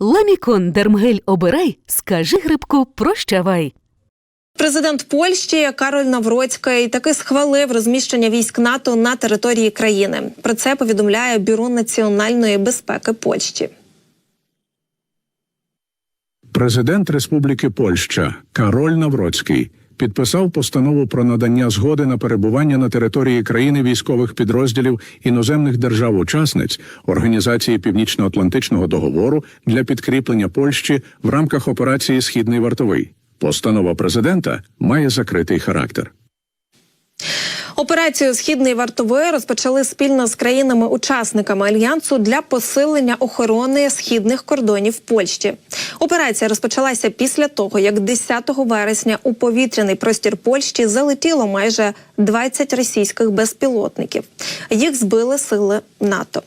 Ламікон Дермгель обирай, скажи грибку прощавай. Президент Польщі Кароль Навроцький таки схвалив розміщення військ НАТО на території країни. Про це повідомляє Бюро національної безпеки Польщі. Президент Республіки Польща Кароль Навроцький підписав постанову про надання згоди на перебування на території країни військових підрозділів іноземних держав-учасниць Організації Північно-Атлантичного договору для підкріплення Польщі в рамках операції Східний вартовий. Постанова президента має закритий характер. Операцію Східний вартовий розпочали спільно з країнами-учасниками альянсу для посилення охорони східних кордонів Польщі. Операція розпочалася після того, як 10 вересня у повітряний простір Польщі залетіло майже 20 російських безпілотників. Їх збили сили НАТО.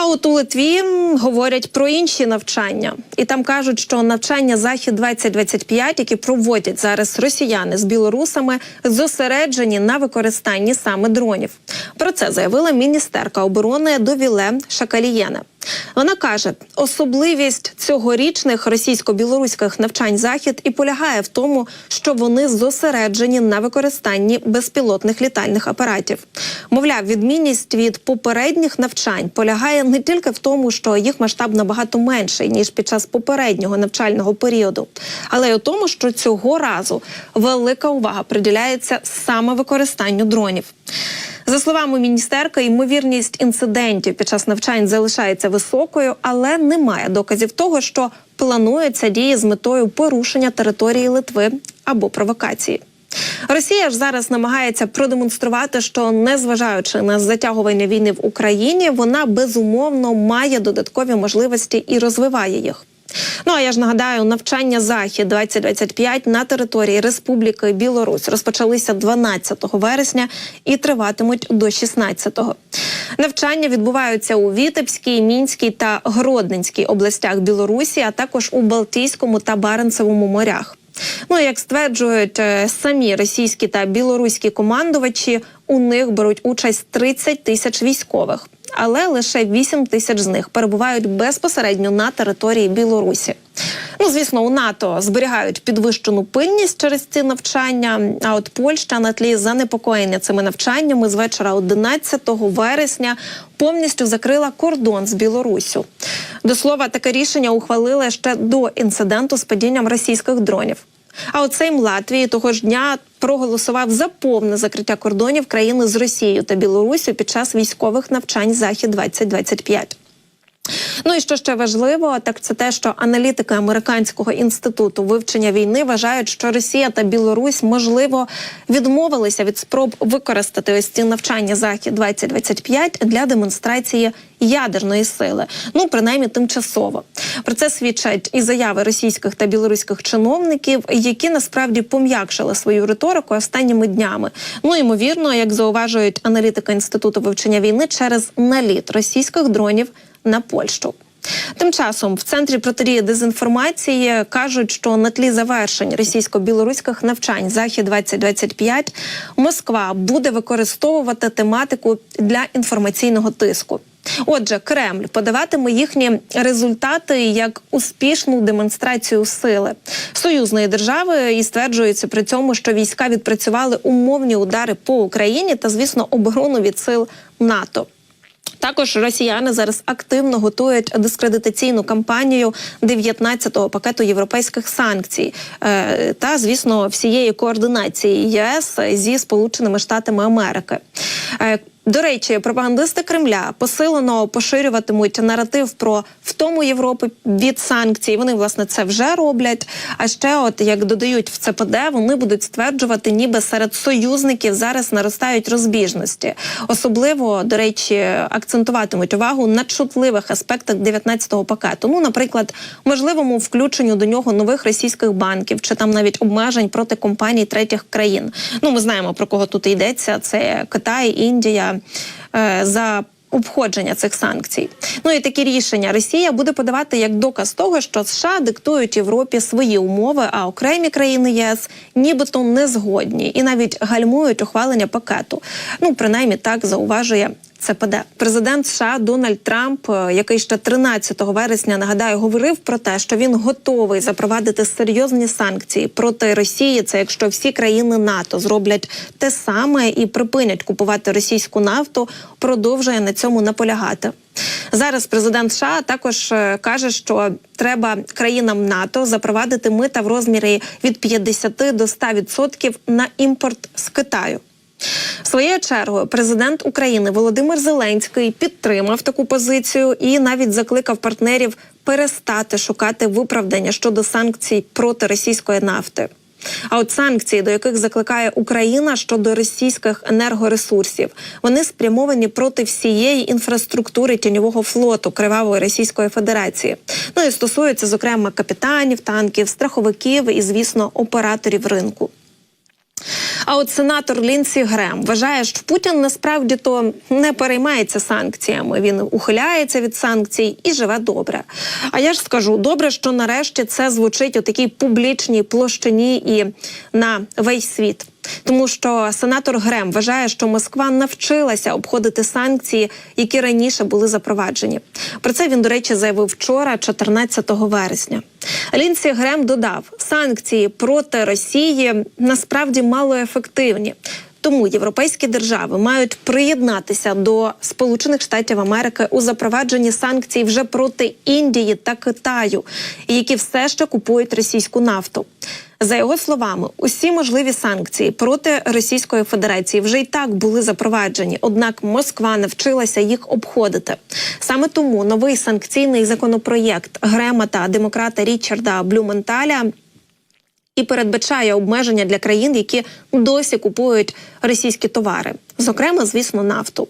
А от у Литві говорять про інші навчання, і там кажуть, що навчання захід 2025 які проводять зараз росіяни з білорусами, зосереджені на використанні саме дронів. Про це заявила міністерка оборони Довіле Шакалієне. Вона каже, особливість цьогорічних російсько-білоруських навчань захід і полягає в тому, що вони зосереджені на використанні безпілотних літальних апаратів. Мовляв, відмінність від попередніх навчань полягає не тільки в тому, що їх масштаб набагато менший ніж під час попереднього навчального періоду, але й у тому, що цього разу велика увага приділяється саме використанню дронів. За словами міністерки, ймовірність інцидентів під час навчань залишається високою, але немає доказів того, що плануються дії з метою порушення території Литви або провокації. Росія ж зараз намагається продемонструвати, що незважаючи на затягування війни в Україні, вона безумовно має додаткові можливості і розвиває їх. Ну а я ж нагадаю, навчання захід 2025 на території Республіки Білорусь розпочалися 12 вересня і триватимуть до 16-го. Навчання відбуваються у Вітебській, Мінській та Гродненській областях Білорусі, а також у Балтійському та Баренцевому морях. Ну як стверджують е, самі російські та білоруські командувачі, у них беруть участь 30 тисяч військових, але лише 8 тисяч з них перебувають безпосередньо на території Білорусі. Ну, звісно, у НАТО зберігають підвищену пильність через ці навчання. А от Польща на тлі занепокоєння цими навчаннями з вечора 11 вересня повністю закрила кордон з Білоруссю. До слова, таке рішення ухвалили ще до інциденту з падінням російських дронів. А от Сейм Латвії того ж дня проголосував за повне закриття кордонів країни з Росією та Білоруссю під час військових навчань Захід 2025 Ну і що ще важливо, так це те, що аналітики американського інституту вивчення війни вважають, що Росія та Білорусь можливо відмовилися від спроб використати ось ці навчання захід 2025 для демонстрації ядерної сили. Ну принаймні тимчасово. Про це свідчать і заяви російських та білоруських чиновників, які насправді пом'якшили свою риторику останніми днями. Ну ймовірно, як зауважують аналітики інституту вивчення війни через наліт російських дронів на Польщу. Тим часом в центрі протидії дезінформації кажуть, що на тлі завершень російсько-білоруських навчань захід 2025 Москва буде використовувати тематику для інформаційного тиску. Отже, Кремль подаватиме їхні результати як успішну демонстрацію сили союзної держави і стверджується при цьому, що війська відпрацювали умовні удари по Україні та, звісно, оборону від сил НАТО. Також росіяни зараз активно готують дискредитаційну кампанію 19-го пакету європейських санкцій е, та, звісно, всієї координації ЄС зі Сполученими Штатами Америки. До речі, пропагандисти Кремля посилено поширюватимуть наратив про втому Європи від санкцій. Вони власне це вже роблять. А ще, от як додають в ЦПД, вони будуть стверджувати, ніби серед союзників зараз наростають розбіжності. Особливо до речі, акцентуватимуть увагу на чутливих аспектах 19-го пакету. Ну, наприклад, можливому включенню до нього нових російських банків чи там навіть обмежень проти компаній третіх країн. Ну, ми знаємо про кого тут йдеться: це Китай, Індія за. Обходження цих санкцій, ну і такі рішення Росія буде подавати як доказ того, що США диктують Європі свої умови, а окремі країни ЄС нібито не згодні і навіть гальмують ухвалення пакету. Ну принаймні так зауважує ЦПД. Президент США Дональд Трамп, е, який ще 13 вересня нагадаю, говорив про те, що він готовий запровадити серйозні санкції проти Росії. Це якщо всі країни НАТО зроблять те саме і припинять купувати російську нафту, продовжує на цьому наполягати. Зараз президент США також е, каже, що треба країнам НАТО запровадити мита в розмірі від 50 до 100% на імпорт з Китаю. Своєю чергою президент України Володимир Зеленський підтримав таку позицію і навіть закликав партнерів перестати шукати виправдання щодо санкцій проти російської нафти. А от санкції, до яких закликає Україна щодо російських енергоресурсів, вони спрямовані проти всієї інфраструктури тіньового флоту Кривавої Російської Федерації. Ну і стосуються зокрема капітанів, танків, страховиків і, звісно, операторів ринку. А от сенатор Лінсі Грем вважає, що Путін насправді то не переймається санкціями. Він ухиляється від санкцій і живе добре. А я ж скажу, добре, що нарешті це звучить у такій публічній площині і на весь світ. Тому що сенатор Грем вважає, що Москва навчилася обходити санкції, які раніше були запроваджені. Про це він, до речі, заявив вчора, 14 вересня. Лінсі Грем додав, санкції проти Росії насправді малоефективні. Тому європейські держави мають приєднатися до Сполучених Штатів Америки у запровадженні санкцій вже проти Індії та Китаю, які все ще купують російську нафту. За його словами, усі можливі санкції проти Російської Федерації вже й так були запроваджені однак Москва навчилася їх обходити. Саме тому новий санкційний законопроєкт Грема та демократа Річарда Блюменталя і передбачає обмеження для країн, які досі купують російські товари, зокрема, звісно, нафту.